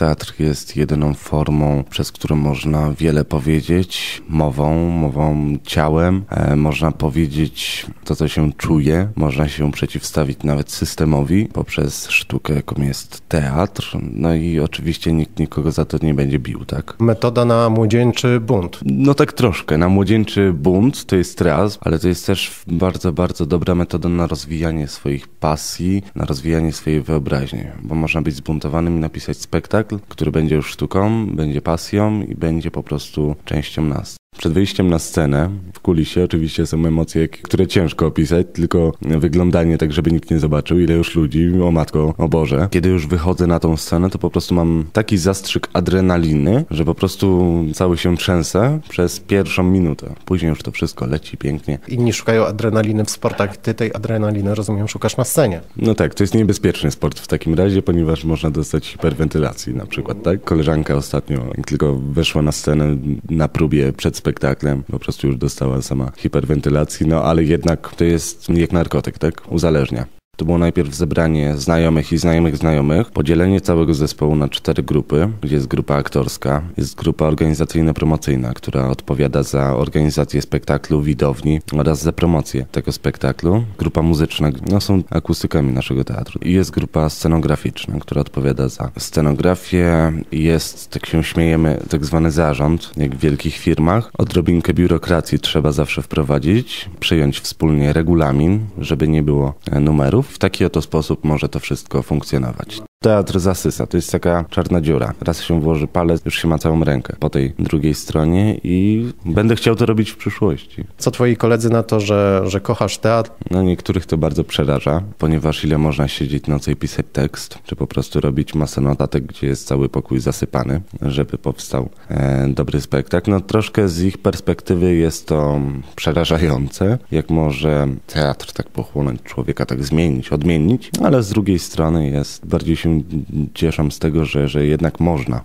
Teatr jest jedyną formą, przez którą można wiele powiedzieć mową, mową ciałem. E, można powiedzieć to, co się czuje. Można się przeciwstawić nawet systemowi poprzez sztukę, jaką jest teatr. No i oczywiście nikt nikogo za to nie będzie bił, tak? Metoda na młodzieńczy bunt. No tak troszkę. Na młodzieńczy bunt to jest raz, ale to jest też bardzo, bardzo dobra metoda na rozwijanie swoich pasji, na rozwijanie swojej wyobraźni, bo można być zbuntowanym i napisać spektakl, który będzie już sztuką, będzie pasją i będzie po prostu częścią nas. Przed wyjściem na scenę, w kulisie oczywiście są emocje, które ciężko opisać, tylko wyglądanie tak, żeby nikt nie zobaczył, ile już ludzi, o matko, o Boże. Kiedy już wychodzę na tą scenę, to po prostu mam taki zastrzyk adrenaliny, że po prostu cały się trzęsę przez pierwszą minutę. Później już to wszystko leci pięknie. Inni szukają adrenaliny w sportach, ty tej adrenaliny, rozumiem, szukasz na scenie. No tak, to jest niebezpieczny sport w takim razie, ponieważ można dostać hiperwentylacji na przykład, tak? Koleżanka ostatnio tylko weszła na scenę na próbie przed spektaklem, po prostu już dostała sama hiperwentylacji, no ale jednak to jest jak narkotyk, tak? Uzależnia. To było najpierw zebranie znajomych i znajomych znajomych, podzielenie całego zespołu na cztery grupy, gdzie jest grupa aktorska, jest grupa organizacyjno-promocyjna, która odpowiada za organizację spektaklu, widowni oraz za promocję tego spektaklu. Grupa muzyczna, no są akustykami naszego teatru. I jest grupa scenograficzna, która odpowiada za scenografię. Jest, tak się śmiejemy, tak zwany zarząd, jak w wielkich firmach. Odrobinkę biurokracji trzeba zawsze wprowadzić, przyjąć wspólnie regulamin, żeby nie było numerów w taki oto sposób może to wszystko funkcjonować. Teatr zasysa, to jest taka czarna dziura. Raz się włoży palec, już się ma całą rękę po tej drugiej stronie i będę chciał to robić w przyszłości. Co twoi koledzy na to, że, że kochasz teatr? No niektórych to bardzo przeraża, ponieważ ile można siedzieć nocą i pisać tekst, czy po prostu robić masę notatek, gdzie jest cały pokój zasypany, żeby powstał e, dobry spektakl. No troszkę z ich perspektywy jest to przerażające, jak może teatr tak pochłonąć człowieka, tak zmienić, odmienić, ale z drugiej strony jest bardziej się cieszą z tego, że, że jednak można.